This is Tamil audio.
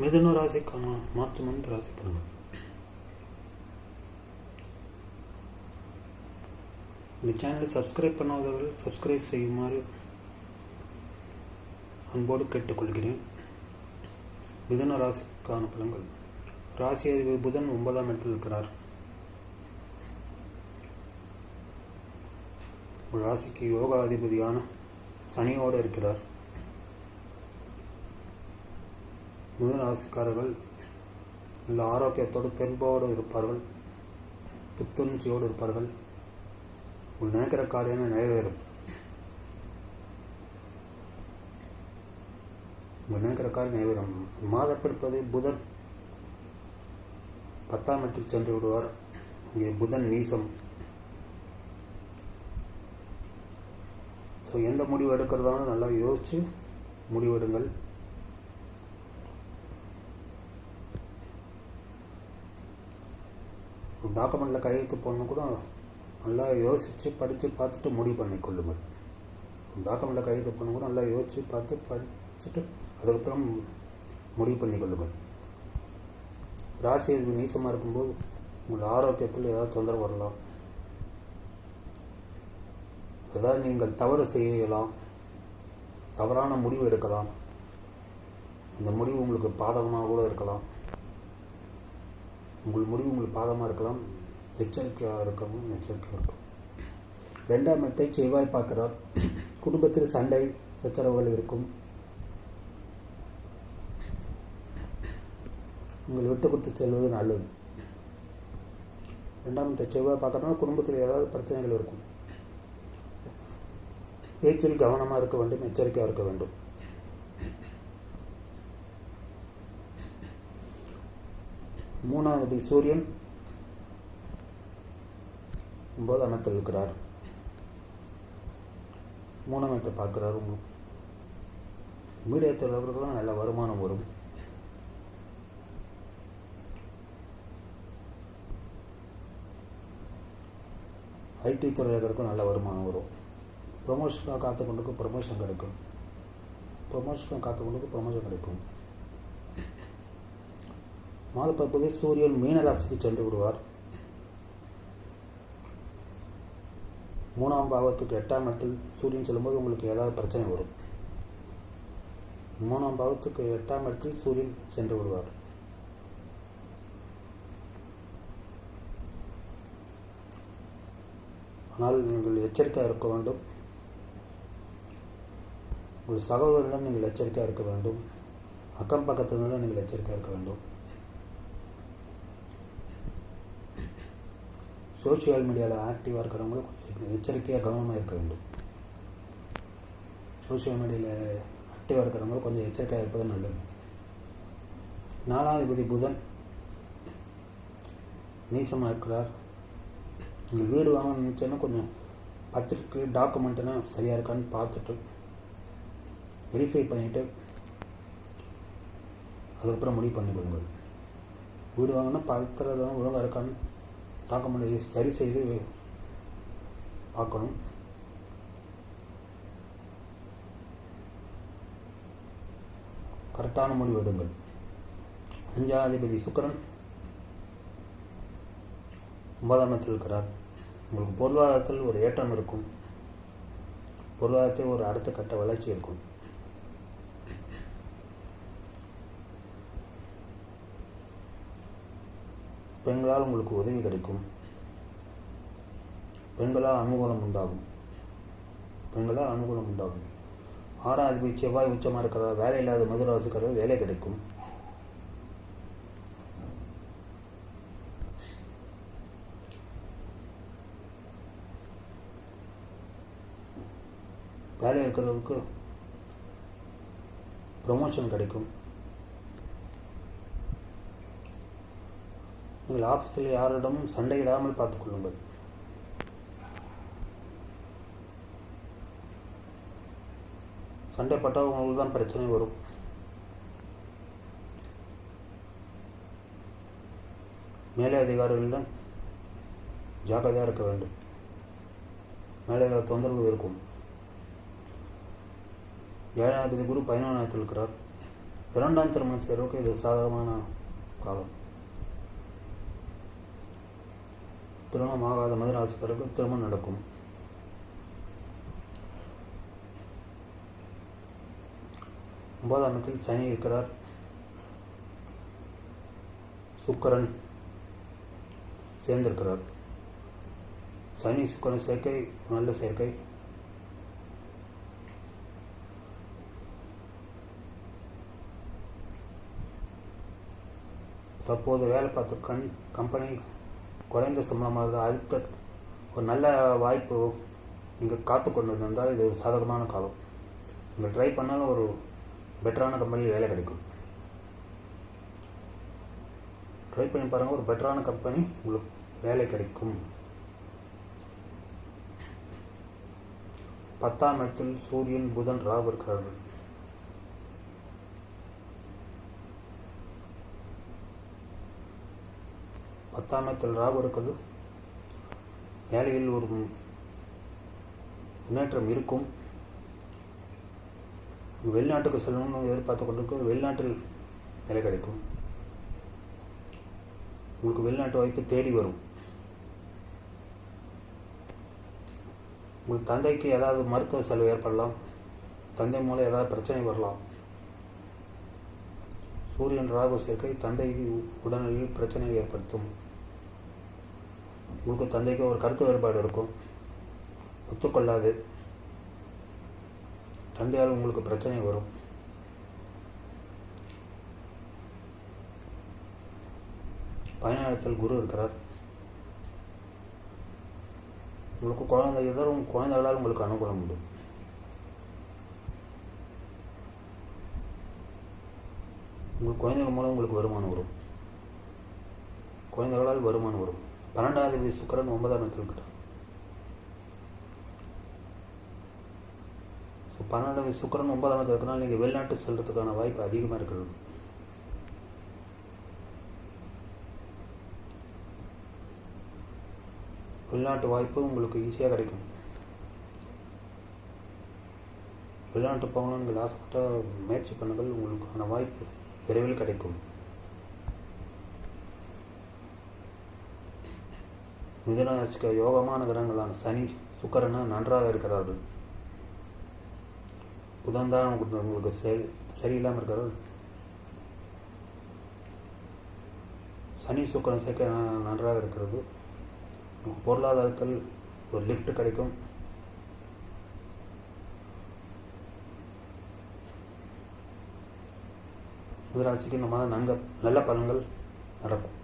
மிதுன ராசிக்கான மார்ச் மந்த் ராசி பலன்கள் இந்த சேனலை சப்ஸ்கிரைப் பண்ணாதவர்கள் சப்ஸ்கிரைப் செய்யுமாறு அன்போடு கேட்டுக்கொள்கிறேன். மிதுன ராசிக்கான பலன்கள். ராசி அதிபதி புதன் ஒன்பதாம் இடத்தில் இருக்கிறார். ராசிக்கு யோகா அதிபதியான சனியோடு இருக்கிறார். மிதுனராசிக்காரர்கள் நல்ல ஆரோக்கியத்தோடு தெம்போடு இருப்பார்கள் புத்துணர்ச்சியோடு இருப்பார்கள். உன் நினைக்கிற காரியம் நிறைவேறும். உங்கள் நினைக்கிற காரியம் நிறைவேறும். மாதப்பிடிப்பது புதன். பத்தாம் இடத்துக்கு சென்று விடுவார். இங்கே புதன் நீசம். ஸோ எந்த முடிவு எடுக்கிறதாலும் நல்லா யோசித்து முடிவெடுங்கள். டாக்குமெண்ட்டில் கையெழுத்து போடணும் கூட நல்லா யோசித்து படித்து பார்த்துட்டு முடிவு பண்ணிக்கொள்ளுங்கள் கொள்ளுங்கள். டாக்குமெண்ட்டில் கையெழுத்து போடணும் கூட நல்லா யோசித்து பார்த்து படிச்சுட்டு அதுக்கப்புறம் முடிவு பண்ணிக்கொள்ளுங்கள் ராசி அதிபதி நீசமாக இருக்கும்போது உங்கள் ஆரோக்கியத்தில் ஏதாவது தொந்தரவு வரலாம். ஏதாவது நீங்கள் தவறு செய்யலாம். தவறான முடிவு எடுக்கலாம். இந்த முடிவு உங்களுக்கு பாதகமாக கூட இருக்கலாம். உங்கள் முடிவு உங்கள் பாதமாக இருக்கலாம். எச்சரிக்கையாக இருக்கவும் எச்சரிக்கையாக இருக்கும் ரெண்டாம் இடத்தை செவ்வாய் பார்க்கிறார். குடும்பத்தில் சண்டை சச்சரவுகள் இருக்கும். உங்கள் விட்டு கொடுத்து செல்வது நல்லது. ரெண்டாம் இடத்தை செவ்வாய் பார்க்கறதுனால குடும்பத்தில் ஏதாவது பிரச்சனைகள் இருக்கும். பேச்சில் கவனமாக இருக்க வேண்டும் எச்சரிக்கையாக இருக்க வேண்டும். மூணாவது சூரியன் ஒன்பதாம் இடத்தில் இருக்கிறார் மூணாம் இடத்தை பார்க்கிறார் மீடியத்தில் இருக்கிறவர்களும் நல்ல வருமானம் வரும். ஐடி துறையினருக்கும் நல்ல வருமானம் வரும். ப்ரொமோஷனுக்காக காத்து கொண்டுக்கு ப்ரொமோஷன் கிடைக்கும். ப்ரொமோஷனுக்காக காத்து கொண்டுக்கு ப்ரொமோஷன் கிடைக்கும். மாதப்பற்பது சூரியன் மீன ராசிக்கு சென்று விடுவார். மூணாம் பாவத்துக்கு எட்டாம் இடத்தில் சூரியன் செல்லும்போது உங்களுக்கு ஏதாவது பிரச்சனை வரும். மூணாம் பாவத்துக்கு எட்டாம் இடத்தில் சூரியன் சென்று விடுவார். ஆனால் நீங்கள் எச்சரிக்கையாக இருக்க வேண்டும். உங்கள் சகோதரனிடம் நீங்கள் எச்சரிக்கையாக இருக்க வேண்டும். அக்கம் பக்கத்தினரிடம் நீங்கள் எச்சரிக்கையாக இருக்க வேண்டும். சோஷியல் மீடியாவில் ஆக்டிவாக இருக்கிறவங்களும் கொஞ்சம் எச்சரிக்கையாக கவனமாக இருக்க வேண்டும். சோஷியல் மீடியாவில் ஆக்டிவாக இருக்கிறவங்க கொஞ்சம் எச்சரிக்கையாக இருப்பது நல்லது. நாலாதிபதி புதன் நீசமாக இருக்கிறார். நீங்கள் வீடு வாங்கணும்னு நினச்சேன்னா கொஞ்சம் பத்திரிக்கை டாக்குமெண்ட்டுலாம் சரியாக இருக்கான்னு பார்த்துட்டு வெரிஃபை பண்ணிவிட்டு அதுக்கப்புறம் முடிவு பண்ணிக்கொள்ளுங்கள் வீடு வாங்கினா பத்திரம் ஒழுங்காக இருக்கான்னு டாக்குமெண்ட்டை சரி செய்து பார்க்கணும். கரெக்டான முடிவு எடுங்கள். அஞ்சாதிபதி சுக்கரன் ஒன்பதாம் இடத்தில் இருக்கிறார். உங்களுக்கு பொருளாதாரத்தில் ஒரு ஏற்றம் இருக்கும். பொருளாதாரத்தில் ஒரு அடுத்த கட்ட வளர்ச்சி இருக்கும். பெண்களால் உங்களுக்கு உதவி கிடைக்கும். பெண்களால் அனுகூலம் உண்டாகும். பெண்களால் அனுகூலம் உண்டாகும். ஆறாம் அதிபதி செவ்வாய் உச்சமாக இருக்கிறதா வேலை இல்லாத மதுராசிக்கிறது வேலை கிடைக்கும். வேலை இருக்கிறவருக்கு ப்ரொமோஷன் கிடைக்கும். நீங்கள் ஆஃபீஸில் யாரிடமும் சண்டையிடாமல் பார்த்துக்கொள்ளுங்கள் சண்டை உங்களுக்கு தான் பிரச்சனை வரும். மேலே அதிகாரிகளிடம் ஜாக்கிரதையாக இருக்க வேண்டும். மேலே ஏதாவது தொந்தரவு இருக்கும். ஏழாம் தேதி குரு பதினொன்றாயிரத்தில் இருக்கிறார் இரண்டாம் திருமணம் செய்கிறவருக்கு இது சாதகமான காலம். திருமணம் ஆகாத மதுராசிக்காரருக்கு திருமணம் நடக்கும். ஒன்பதாம் இடத்தில் சனி இருக்கிறார். சுக்கரன் சேர்ந்திருக்கிறார். சனி சுக்கரன் சேர்க்கை நல்ல சேர்க்கை. தற்போது வேலை பார்த்து கண் கம்பெனி குறைந்த சம்பளமாக அடுத்த ஒரு நல்ல வாய்ப்பு இங்கே காத்து கொண்டு இருந்தால் இது ஒரு சாதகமான காலம். நீங்கள் ட்ரை பண்ணாலும் ஒரு பெட்டரான கம்பெனியில் வேலை கிடைக்கும். ட்ரை பண்ணி பாருங்கள் ஒரு பெட்டரான கம்பெனி உங்களுக்கு வேலை கிடைக்கும். பத்தாம் இடத்தில் சூரியன் புதன் ராகு இருக்கிறார்கள். பத்தாம் இடத்தில் ராகு இருக்குது வேலையில் ஒரு முன்னேற்றம் இருக்கும். வெளிநாட்டுக்கு செல்லணும்னு எதிர்பார்த்து கொண்டிருக்கும். வெளிநாட்டில் வேலை கிடைக்கும். உங்களுக்கு வெளிநாட்டு வாய்ப்பு தேடி வரும். உங்கள் தந்தைக்கு ஏதாவது மருத்துவ செலவு ஏற்படலாம். தந்தை மூலம் ஏதாவது பிரச்சனை வரலாம். சூரியன் ராகு சேர்க்கை தந்தைக்கு உடல்நிலையில் பிரச்சனை ஏற்படுத்தும். உங்களுக்கு தந்தைக்கு ஒரு கருத்து வேறுபாடு இருக்கும். ஒத்துக்கொள்ளாது. தந்தையால் உங்களுக்கு பிரச்சனை வரும். பயணத்தில் குரு இருக்கிறார். உங்களுக்கு குழந்தை எதரும் குழந்தைகளால் உங்களுக்கு அனுகூலம் உண்டு. உங்கள் குழந்தைகள் மூலம் உங்களுக்கு வருமானம் வரும். குழந்தைகளால் வருமானம் வரும். பன்னெண்டாம் தேதி சுக்கரன் ஒன்பதாம் இடத்துல இருக்கிறார் ஸோ பன்னெண்டாம் தேதி சுக்கரன் ஒன்பதாம் இடத்துல இருக்கிறனால நீங்கள் வெளிநாட்டு செல்றதுக்கான வாய்ப்பு அதிகமாக இருக்கிறது. வெளிநாட்டு வாய்ப்பு உங்களுக்கு ஈஸியாக கிடைக்கும். வெளிநாட்டு போகணும்னு நீங்கள் ஆசைப்பட்ட முயற்சி பண்ணுங்கள் உங்களுக்கான வாய்ப்பு விரைவில் கிடைக்கும். மிதுன யோகமான கிரகங்களான சனி சுக்கரன நன்றாக இருக்கிறார்கள். புதன் தான் உங்களுக்கு சரி சரியில்லாமல் இருக்கிறார்கள் சனி சுக்கரன் சேர்க்க நன்றாக இருக்கிறது. பொருளாதாரத்தில் ஒரு லிஃப்ட் கிடைக்கும். மிதராசிக்கு இந்த மாதம் நன்க நல்ல பலன்கள் நடக்கும்.